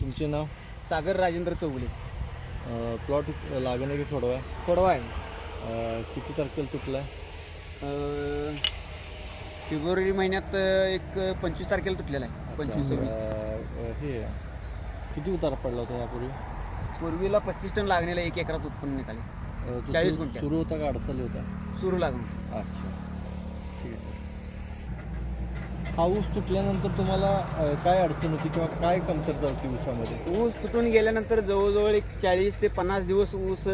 तुमचे नाव? सागर राजेंद्र चौगुले. प्लॉट लागण आहे की थोडं आहे. खोडवा आहे. अं, किती तारखेला तुटला आहे अं, फेब्रुवारी महिन्यात अं, एक पंचवीस तारखेला तुटलेला आहे. पंचवीस सव्वीस. अं, हे किती उतार पडला होता यापूर्वी? पूर्वीला पस्तीस टन लागणेला एक एकरात उत्पन्न निघाले. अं, तो 40 सुरू- गुंठ्यात. सुरू होता का अडचणी होता? सुरू लागून. अच्छा. ऊस तुटल्यानंतर तुम्हाला अं, काय अडचण होती किंवा काय कमतरता होती ऊसामध्ये? ऊस तुटून गेल्यानंतर जवळजवळ एक चाळीस ते पन्नास दिवस ऊस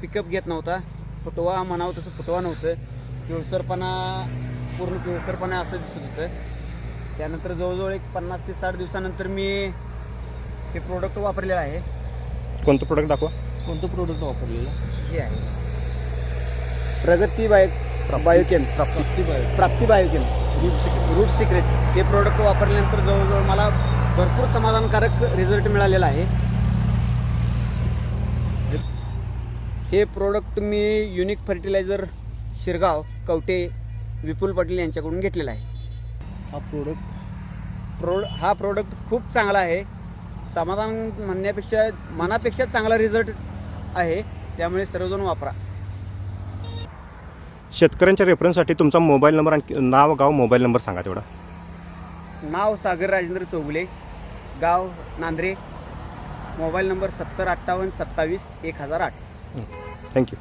पिकअप घेत नव्हता. फुटवा म्हणावं तसं फुटवा नव्हतं. पिवसरपणा पूर्ण पिवसरपणा असं दिसत होतं. त्यानंतर जवळजवळ एक पन्नास ते साठ दिवसानंतर मी हे प्रोडक्ट वापरलेलं आहे. कोणतं प्रोडक्ट दाखवा. कोणतं प्रोडक्ट वापरलेलं? हे आहे. Pragati bio biochem. किती bye Prapti biochem. Root root secret हे प्रोडक्ट वापरल्यानंतर जवळजवळ मला भरपूर समाधानकारक रिझल्ट मिळालेला आहे. हे प्रोडक्ट मी युनिक फर्टिलायझर शिरगाव कवटे विपुल पाटील यांच्याकडून घेतलेला आहे. हा प्रोडक्ट प्रो हा प्रोडक्ट खूप चांगला आहे. समाधान म्हणण्यापेक्षा मनापेक्षा चांगला रिझल्ट आहे. त्यामुळे सर्वजण वापरा. शेतकऱ्यांच्या रेफरन्ससाठी तुमचा मोबाईल नंबर आणि नाव गाव मोबाईल नंबर सांगा तेवढा. नाव सागर राजेंद्र चौगुले गाव नांद्रे मोबाईल नंबर सत्तर अठ्ठावन्न सत्तावीस एक हजार आठ. थँक्यू